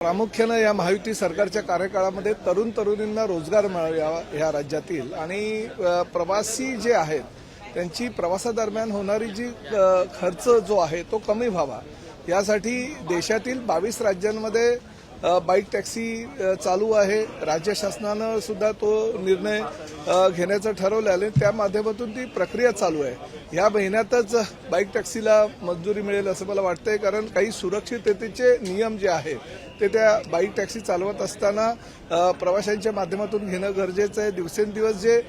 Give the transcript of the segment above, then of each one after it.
प्रामुख्यानं या महायुती सरकारच्या कार्यकाळामध्ये तरुण तरुणींना रोजगार मिळावा या राज्यातील आणि प्रवासी जे आहेत त्यांची प्रवासादरम्यान होणारी जी खर्च जो आहे तो कमी व्हावा. यासाठी देशातील बावीस राज्यांमध्ये बाईक टॅक्सी चालू आहे. राज्य शासनानं सुद्धा तो निर्णय घेण्याचं ठरवलं आहे त्या माध्यमातून ती प्रक्रिया चालू आहे. या महिन्यातच बाईक टॅक्सीला मंजुरी मिळेल असं मला वाटतंय कारण काही सुरक्षिततेचे नियम जे आहे ते त्या बाईक टॅक्सी चालवत असताना प्रवाशांच्या माध्यमातून घेणं गरजेचं आहे. दिवसेंदिवस जे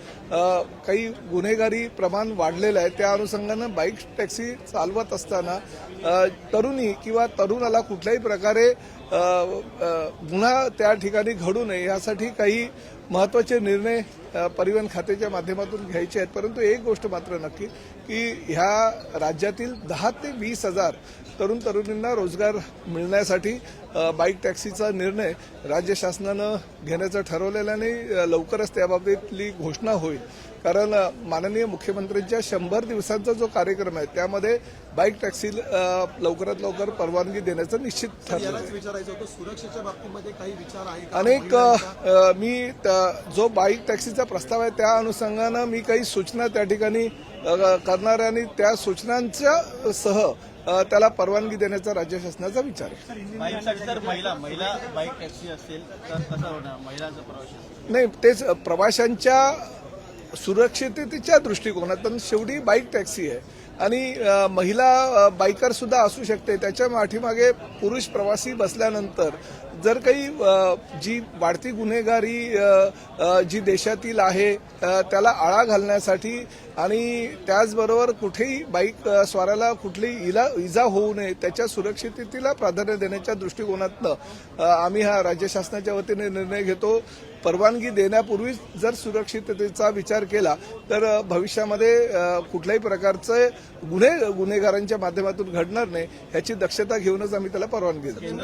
काही गुन्हेगारी प्रमाण वाढलेलं आहे त्या अनुषंगानं बाईक टॅक्सी चालवत असताना तरुणी किंवा तरुणाला कुठल्याही प्रकारे गुन्हा त्या ठिकाणी घडू नये यासाठी काही महत्त्वाचे निर्णय परिवहन खात्याच्या माध्यमातून घ्यायचे आहेत. परंतु एक गोष्ट मात्र नक्की की ह्या राज्यातील दहा ते वीस हजार तरुण तरुणींना रोजगार मिळण्यासाठी बाईक टॅक्सीचा निर्णय राज्य शासनानं घेण्याचं ठरवलेलं आणि लवकरच त्याबाबतीतली घोषणा होईल. कारण माननीय मुख्यमंत्र्यांच्या शंभर दिवसांचा जो कार्यक्रम आहे त्यामध्ये बाईक टॅक्सी लवकरात लवकर परवानगी देण्याचं निश्चित ठरलं आहे. यालाच विचारायचं होतं सुरक्षेच्या बाबतीमध्ये काही विचार आहे अनेक मी त- जो बाईक टॅक्सीचा प्रस्ताव आहे त्या अनुषंगानं मी काही सूचना त्या ठिकाणी करणार आहे आणि त्या सूचनांच्या सह त्याला परवानगी देण्याचा राज्य शासनाचा विचार आहे. बाईकसाठी जर महिला महिला बाईक टॅक्सी असेल तर कसं होणार? महिलांचा प्रवास असेल? नाही तेच प्रवाशांच्या सुरक्षिततेच्या दृष्टिकोनातून शेवटी बाईक टॅक्सी आहे. आणि महिला बायकरसुद्धा बायकर सुद्धा असू शकते. त्याच्या पाठीमागे पुरुष प्रवासी बसल्यानंतर जर काही जी वाढती गुन्हेगारी जी देशातील आहे त्याला आळा घालण्यासाठी आणि त्याचबरोबर कुठेही बाईक स्वाराला कुठलीही इला इजा होऊ नये त्याच्या सुरक्षिततेला प्राधान्य देण्याच्या दृष्टिकोनातनं आम्ही हा राज्य शासनाच्या वतीने निर्णय घेतो. परवानगी देण्यापूर्वीच जर सुरक्षिततेचा विचार केला तर भविष्यामध्ये कुठल्याही प्रकारचे गुन्हे गुन्हेगारांच्या माध्यमातून घडणार नाही ह्याची दक्षता घेऊनच आम्ही त्याला परवानगी देतो.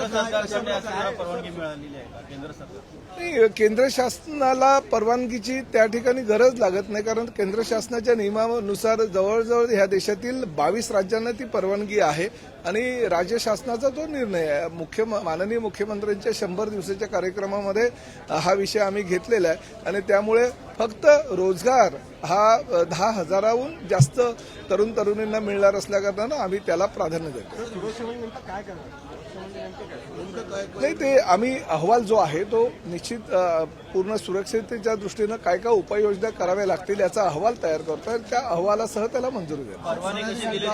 नाही, केंद्र शासनाला परवानगीची त्या ठिकाणी गरज लागत नाही कारण केंद्र शासनाच्या नियमानुसार जवळजवळ ह्या देशातील बावीस राज्यांना ती परवानगी आहे. आणि राज्य शासनाचा जो निर्णय आहे मुख्य माननीय मुख्यमंत्र्यांच्या शंभर दिवसाच्या कार्यक्रमामध्ये हा विषय आम्ही घेतलेला आहे. आणि त्यामुळे फक्त रोजगार हा दहा हजाराहून जास्त तरुण तरुणींना मिळणार असल्याकारणानं आम्ही त्याला प्राधान्य देतो नाही ते आम्ही अहवाल जो आहे तो निश्चित पूर्ण सुरक्षिततेच्या दृष्टीनं काय काय उपाययोजना कराव्या लागतील याचा अहवाल तयार करतो आणि त्या अहवालासह त्याला मंजुरी देतो दिले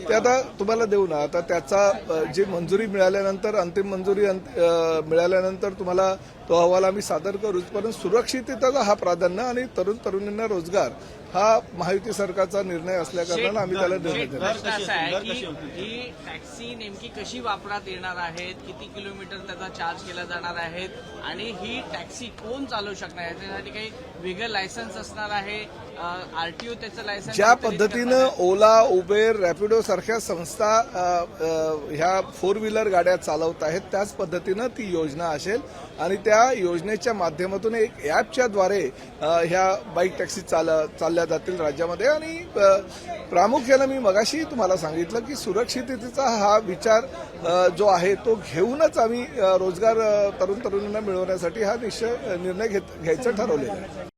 ते आता तुम्हाला देऊ ना आता त्याचा जी मंजुरी मिळाल्यानंतर अंतिम मंजुरी मिळाल्यानंतर तुम्हाला तो अहवाल आम्ही सादर करूच परंतु सुरक्षिततेचा हा प्राधान्य आणि तरुण तरुणींना रोजगार हा महायुती सरकारचा निर्णय असल्याकारणानं आम्ही त्याला निर्णय देतो टॅक्सी नेमकी कशी वापरात येणार आहेत? किती किलोमीटर त्याचा चार्ज केला जाणार आहेत आणि ही टॅक्सी कोण चालवू शकणार आहे? त्यासाठी काही वेगळं लायसन्स असणार आहे. आरटीओ त्याचं लायसन्स ज्या पद्धतीनं ओला उबेर रॅपिडो सारख्या संस्था अ, अ, ह्या फोर व्हीलर गाड्या चालवत आहेत त्याच पद्धतीनं ती योजना असेल. आणि त्या योजनेच्या माध्यमातून एक ॲपच्या द्वारे अ, ह्या बाईक टॅक्सी चाल चालल्या जातील राज्यामध्ये. आणि अ, प्रामुख्यानं मी मगाशी तुम्हाला सांगितलं की परिस्थितीचा हा विचार जो आहे तो घेऊनच आम्ही रोजगार तरुण तरुणींना मिळवण्यासाठी हा निश्चय निर्णय घेत घ्यायचं ठरवलेला आहे.